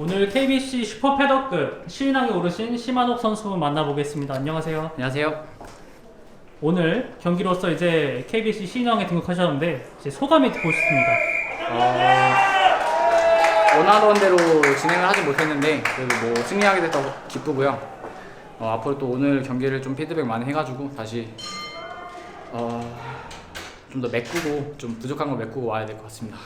오늘 KBC 슈퍼 패더급 신인왕에 오르신 심한옥 선수 만나보겠습니다. 안녕하세요. 안녕하세요. 오늘 경기로서 이제 KBC 신인왕에 등극하셨는데 이제 소감이 듣고 싶습니다. 어, 원하던 대로 진행을 하지 못했는데 그래도 뭐 승리하게 돼서 기쁘고요. 어, 앞으로 또 오늘 경기를 좀 피드백 많이 해가지고 다시 어, 좀 더 메꾸고 좀 부족한 거 메꾸고 와야 될 것 같습니다.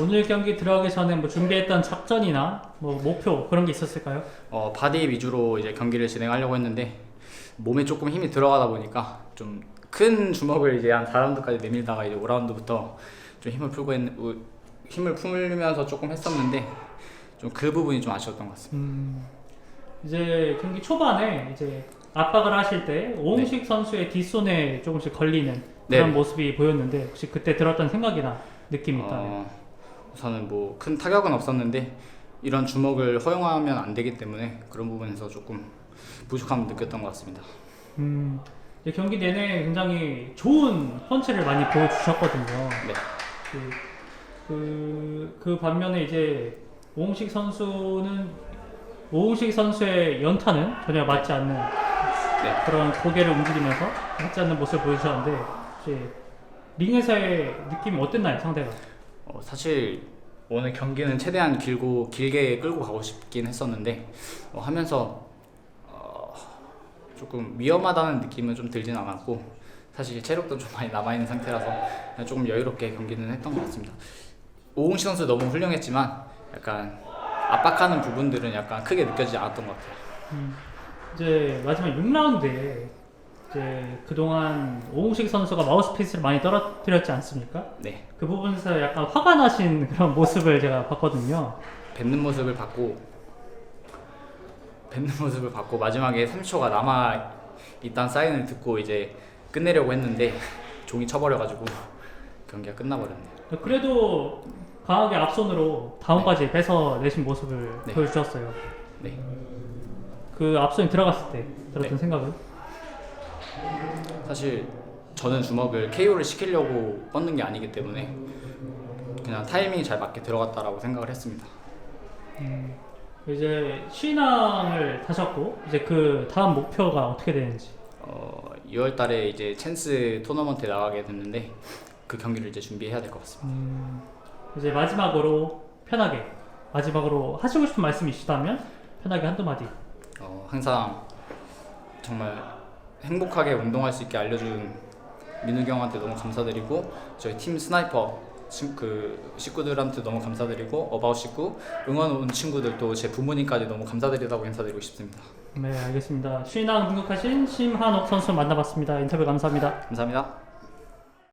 오늘 경기 들어가기 전에 뭐 준비했던 작전이나 뭐 목표 그런 게 있었을까요? 어, 바디 위주로 이제 경기를 진행하려고 했는데 몸에 조금 힘이 들어가다 보니까 좀 큰 주먹을 이제 한 4라운드까지 내밀다가 이제 5라운드부터 좀 힘을 풀고 했, 우- 힘을 풀면서 조금 했었는데 좀 그 부분이 좀 아쉬웠던 것 같습니다. 음, 이제 경기 초반에 이제 압박을 하실 때 오홍식 선수의 뒷손에 조금씩 걸리는 그런 네. 모습이 보였는데 혹시 그때 들었던 생각이나 느낌이 있다면 어, 우선은 뭐 큰 타격은 없었는데 이런 주먹을 허용하면 안 되기 때문에 그런 부분에서 조금 부족함을 느꼈던 것 같습니다. 음, 이제 경기 내내 굉장히 좋은 펀치를 많이 보여주셨거든요. 네. 그, 그, 그 반면에 이제 오홍식 선수는 오홍식 선수의 연타는 전혀 맞지 않는 네. 그런 고개를 움직이면서 맞지 않는 모습을 보여주셨는데 이제 링에서의 느낌이 어땠나요 상대가? 어, 사실 오늘 경기는 최대한 길고 길게 끌고 가고 싶긴 했었는데 어, 하면서 어, 조금 위험하다는 느낌은 좀 들진 않았고 사실 체력도 좀 많이 남아 있는 상태라서 조금 여유롭게 경기는 했던 것 같습니다. 오홍시 선수 너무 훌륭했지만 약간 압박하는 부분들은 약간 크게 느껴지지 않았던 것 같아요. 음, 이제 마지막 6라운드에 이제 그동안 오홍식 선수가 마우스피스를 많이 떨어뜨렸지 않습니까? 네, 그 부분에서 약간 화가 나신 그런 모습을 제가 봤거든요. 뱉는 모습을 봤고 뱉는 모습을 봤고 마지막에 3초가 남아 있다는 사인을 듣고 이제 끝내려고 했는데 종이 쳐버려가지고 경기가 끝나버렸네요. 그래도 강하게 앞손으로 다운까지 뺏어 내신 모습을 네. 보여주셨어요. 네, 그 앞손이 들어갔을 때 들었던 네. 생각은? 사실 저는 주먹을 KO를 시키려고 뻗는 게 아니기 때문에 그냥 타이밍이 잘 맞게 들어갔다라고 생각을 했습니다. 이제 신앙을 타셨고 이제 그 다음 목표가 어떻게 되는지. 어, 2월 달에 이제 찬스 토너먼트에 나가게 됐는데 그 경기를 이제 준비해야 될 것 같습니다. 음, 이제 마지막으로 편하게 마지막으로 하시고 싶은 말씀이 있다면 편하게 한두 마디. 어, 항상 정말 행복하게 운동할 수 있게 알려준 민욱이 형한테 너무 감사드리고 저희 팀 스나이퍼 친- 그 식구들한테 너무 감사드리고 어바웃 식구 응원 온 친구들도 제 부모님까지 너무 감사드리다고 인사드리고 싶습니다. 네 알겠습니다. 신앙 등극하신 심한옥 선수 만나봤습니다. 인터뷰 감사합니다. 감사합니다.